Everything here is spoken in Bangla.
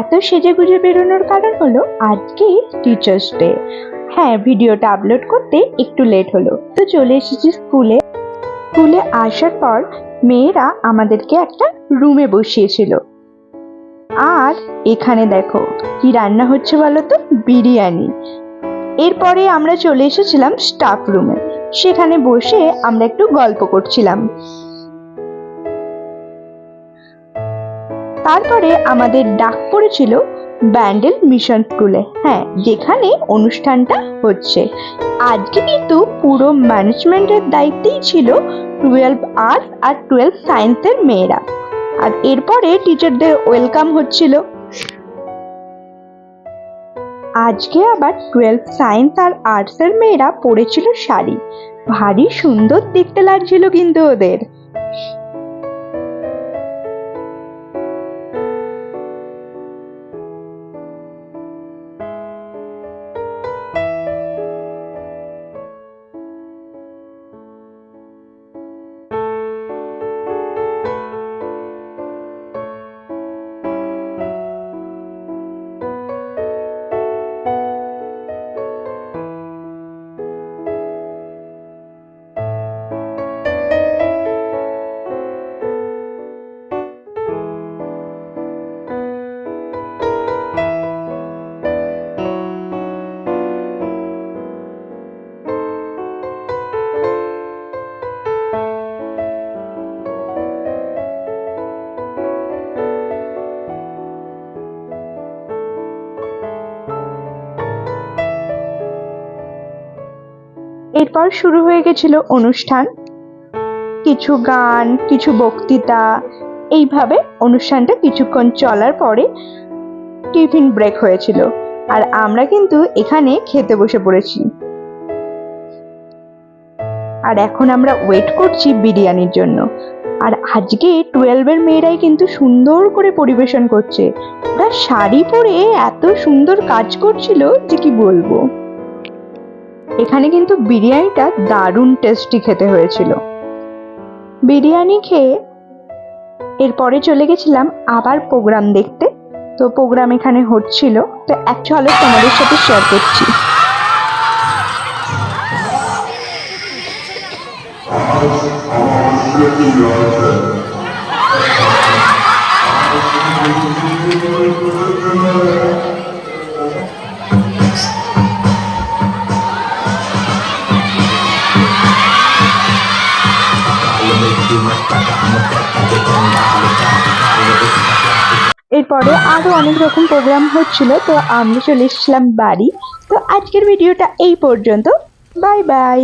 এত সেজে গুজে বেরোনোর কারণ হলো আজকে টিচার্স ডে হ্যাঁ ভিডিওটা আপলোড করতে একটু লেট হলো। তো চলে এসেছি স্কুলে স্কুলে আসার পর মেয়েরা আমাদেরকে একটা রুমে বসিয়েছিল। আর এখানে দেখো, কি রান্না হচ্ছে বলো তো? বিরিয়ানি। এরপরে আমরা চলে এসেছিলাম স্টাফ রুমে সেখানে বসে আমরা একটু গল্প করছিলাম। তারপরে আমাদের ডাক পড়েছিল ব্যান্ডেল মিশন স্কুলে। হ্যাঁ যেখানে অনুষ্ঠানটা হচ্ছে। আজকে কিন্তু পুরো ম্যানেজমেন্টের দায়িত্বেই ছিল টুয়েলভ আর্টস আর টুয়েলভ সায়েন্সের মেয়েরা। আর এরপরে টিচারদের ওয়েলকাম হচ্ছিল। আজকে আবার টুয়েলভ সায়েন্স আর আর্টসের মেয়েরা পরেছিল শাড়ি। ভারী সুন্দর দেখতে লাগছিল কিন্তু ওদের। এরপর শুরু হয়ে গেছিল অনুষ্ঠান। কিছু গান, কিছু বক্তৃতা, এইভাবে অনুষ্ঠানটা কিছুক্ষণ চলার পরে টিফিন ব্রেক হয়েছিল আর আমরা কিন্তু এখানে খেতে বসে পড়েছি। আর এখন আমরা ওয়েট করছি বিরিয়ানির জন্য। আর আজকে টুয়েলভের মেয়েরাই কিন্তু সুন্দর করে পরিবেশন করছে। ওরা শাড়ি পরে এত সুন্দর কাজ করছিল যে কি বলব? এখানে কিন্তু বিরিয়ানিটা দারুণ টেস্টি খেতে হয়েছিল। বিরিয়ানি খেয়ে এরপরে চলে গেছিলাম আবার প্রোগ্রাম দেখতে। তো প্রোগ্রাম এখানে হচ্ছিল, তো এক ঝলক তোমাদের সাথে শেয়ার করছি। এরপরে আরও অনেক রকম প্রোগ্রাম হচ্ছিল, তো আমি চলে এসেছিলাম বাড়ি। তো আজকের ভিডিওটা এই পর্যন্ত। Bye bye